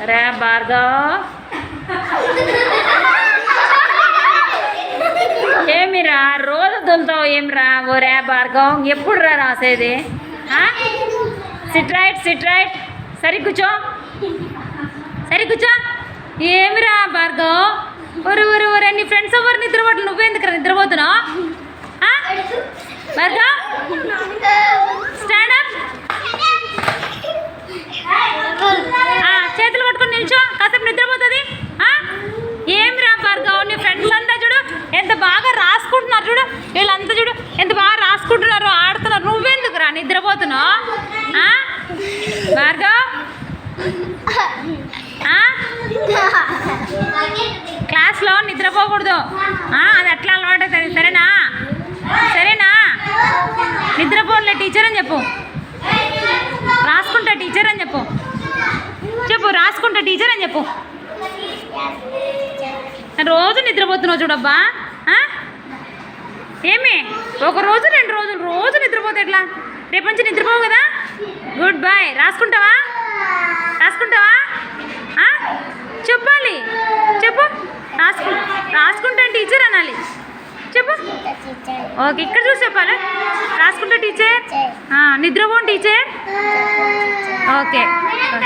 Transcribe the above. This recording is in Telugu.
अरे बारगवरा रोज दुलतावरा वो रे बारगव एपड़ा रासेदे सिट्राइट सिट्राइट సరి కూర్చో. సరి కూర్చో. ఏమిరా భార్గవ్? ఒరు ఒరు ఒరే నీ ఫ్రెండ్స్ ఎవరు నిద్రపోట్లు నువ్వెందుకు నిద్రపోతున్నావు? భార్గవ్? స్టాండ్ అప్ చేతులు పట్టుకొని నిల్చో. కాసేపు నిద్రపోతుంది. ఏమిరా ఏం రా భార్గవ్? నీ ఫ్రెండ్స్ అంతా చూడు ఎంత బాగా రాసుకుంటున్నారు చూడు. వీళ్ళంతా చూడు ఎంత బాగా రాసుకుంటున్నారు ఆడుతున్నారు. నువ్వెందుకు రా నిద్రపోతున్నావు భార్గవ్? క్లాస్లో నిద్రపోకూడదు. అది అట్లా అలవాటు అవుతుంది సరేనా? సరేనా? నిద్రపోలే టీచర్ అని చెప్పు. రాసుకుంటా టీచర్ అని చెప్పు. చెప్పు రాసుకుంటా టీచర్ అని చెప్పు. రోజు నిద్రపోతున్నావు చూడబ్బా ఏమి? ఒక రోజు రెండు రోజులు రోజు నిద్రపోతే ఎట్లా? రేపు నుంచి నిద్రపోవు కదా? గుడ్ బాయ్ రాసుకుంటావా ఆ? చెప్పాలి చెప్పు రాసుకు రాసుకుంటాను టీచర్ అనాలి చెప్పు. ఓకే ఇక్కడ చూసి చెప్పాలి. రాసుకుంటా టీచర్ నిద్రపోను టీచర్ ఓకే.